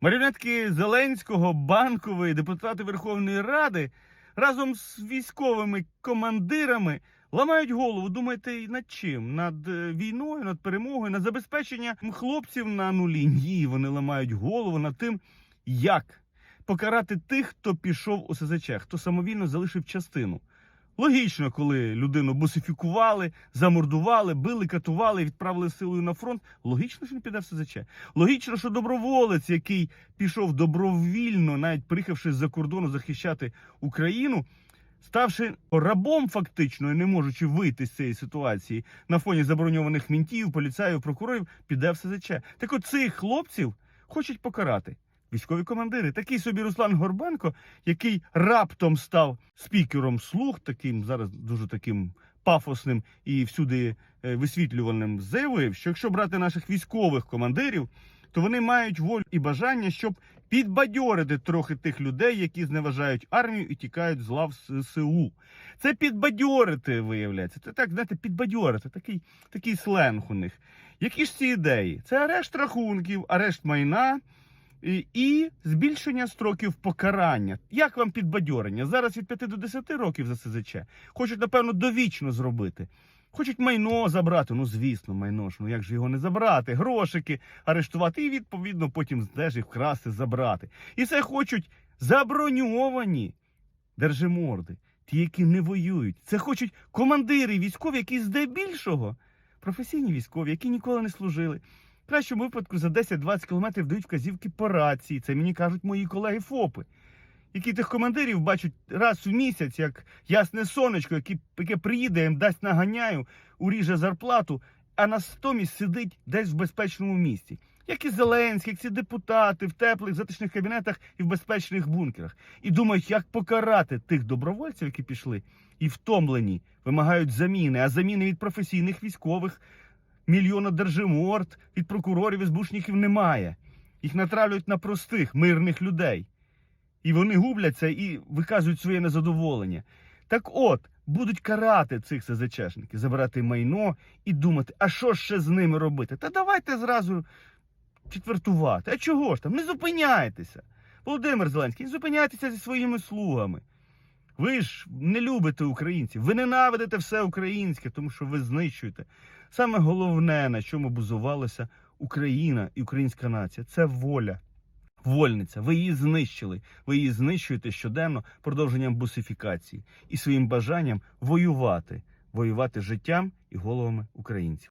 Маріонетки Зеленського, банкової, депутати Верховної Ради разом з військовими командирами ламають голову. Думаєте, над чим? Над е, війною, над перемогою, над забезпеченням хлопців на нулі. Ні, вони ламають голову над тим, як покарати тих, хто пішов у СЗЧ, хто самовільно залишив частину. Логічно, коли людину бусифікували, замордували, били, катували, відправили силою на фронт. Логічно, що він піде в СЗЧ. Логічно, що доброволець, який пішов добровільно, навіть приїхавши з-за кордону захищати Україну, ставши рабом фактично і не можучи вийти з цієї ситуації на фоні забороньованих мінтів, поліцаїв, прокурорів, піде в СЗЧ. Так от цих хлопців хочуть покарати. Військові командири, такий собі Руслан Горбенко, який раптом став спікером слуг, таким зараз дуже таким пафосним і всюди е, висвітлюваним, заявив, що якщо брати наших військових командирів, то вони мають волю і бажання, щоб підбадьорити трохи тих людей, які зневажають армію і тікають з лав ССУ. Це підбадьорити, виявляється. Це так, знаєте, підбадьорити, такий, такий сленг у них. Які ж ці ідеї? Це арешт рахунків, арешт майна. І, збільшення строків покарання. Як вам підбадьорення? Зараз від 5 до 10 років за СЗЧ. Хочуть, напевно, довічно зробити. Хочуть майно забрати. Ну, звісно, майно ж. Ну як же його не забрати? Грошики арештувати і відповідно потім теж їх вкрасти, забрати. І це хочуть заброньовані держиморди, ті, які не воюють. Це хочуть командири військові, які здебільшого професійні військові, які ніколи не служили. В кращому випадку за 10-20 кілометрів дають вказівки по рації. Це мені кажуть мої колеги ФОПи, які тих командирів бачать раз у місяць, як ясне сонечко, яке, яке приїде, їм дасть наганяю, уріже зарплату, а натомість сидить десь в безпечному місці. Як і Зеленський, як ці депутати в теплих затишних кабінетах і в безпечних бункерах. І думають, як покарати тих добровольців, які пішли і втомлені, вимагають заміни, а заміни від професійних військових мільйона держиморд, від прокурорів і збушників немає. Їх натравлюють на простих мирних людей. І вони губляться і виказують своє незадоволення. Так от, будуть карати цих СЗЧшників, забирати майно і думати, а що ще з ними робити? Та давайте зразу четвертувати. А чого ж там? Не зупиняйтеся. Володимир Зеленський, не зупиняйтеся зі своїми слугами. Ви ж не любите українців, ви ненавидите все українське, тому що ви знищуєте. Саме головне, на чому базувалася Україна і українська нація, це воля. Вольниця. Ви її знищили. Ви її знищуєте щоденно продовженням бусифікації і своїм бажанням воювати, воювати життям і головами українців.